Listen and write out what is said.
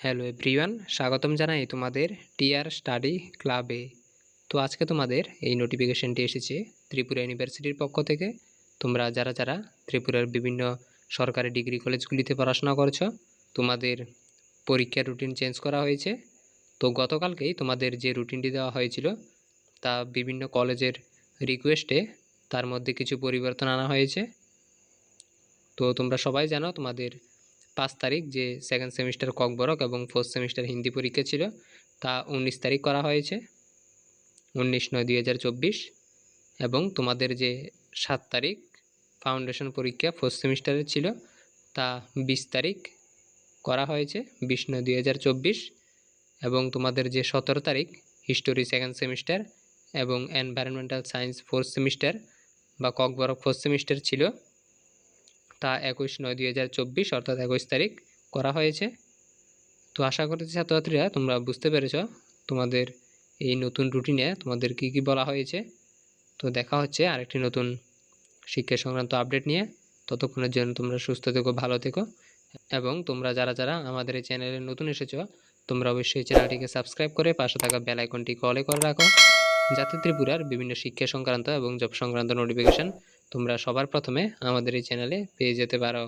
Hello everyone স্বাগতম জানাই তোমাদের টিআর স্টাডি ক্লাবে তো আজকে তোমাদের এই নোটিফিকেশনটি এসেছে ত্রিপুরা ইউনিভার্সিটির পক্ষ থেকে। তোমরা যারা যারা ত্রিপুরার বিভিন্ন সরকারি ডিগ্রি কলেজগুলিতে পড়াশোনা করছ, তোমাদের পরীক্ষার রুটিন চেঞ্জ করা হয়েছে। তো গতকালকেই তোমাদের যে রুটিনটি দেওয়া হয়েছিল, তা বিভিন্ন কলেজের রিকোয়েস্টে তার মধ্যে কিছু পরিবর্তন আনা হয়েছে। তো তোমরা সবাই জানো তোমাদের পাঁচ তারিখ, যে সেকেন্ড সেমিস্টার ককবরক এবং ফোর্থ সেমিস্টার হিন্দি পরীক্ষা ছিল, তা উনিশ তারিখ করা হয়েছে, উনিশ নয় দুই হাজার চব্বিশ। এবং তোমাদের যে সাত তারিখ ফাউন্ডেশন পরীক্ষা ফোর্থ সেমিস্টারের ছিল, তা বিশ তারিখ করা হয়েছে, বিশ নয় দুই হাজার চব্বিশ। এবং তোমাদের যে সতেরো তারিখ হিস্টোরি সেকেন্ড সেমিস্টার এবং এনভায়রনমেন্টাল সায়েন্স ফোর্থ সেমিস্টার বা ককবরক ফোর্থ সেমিস্টার ছিল তা একুশ নয় দুই হাজার চব্বিশ অর্থাৎ একুশ তারিখ করা হয়েছে। তো আশা করছি ছাত্রছাত্রীরা তোমরা বুঝতে পেরেছ তোমাদের এই নতুন রুটিনে তোমাদের কি কি বলা হয়েছে। তো দেখা হচ্ছে আরেকটি নতুন শিক্ষা সংক্রান্ত আপডেট নিয়ে। ততক্ষণের জন্য তোমরা সুস্থ থেকো, ভালো থেকো এবং তোমরা যারা যারা আমাদের এই চ্যানেলে নতুন এসেছ, তোমরা অবশ্যই চ্যানেলটিকে সাবস্ক্রাইব করে পাশে থাকা বেল আইকনটি কলে করে রাখো। যাতে ত্রিপুরার বিভিন্ন শিক্ষা সংক্রান্ত এবং জব সংক্রান্ত নোটিফিকেশান তোমরা সবার প্রথমে আমাদের এই চ্যানেলে পেয়ে যেতে পারো।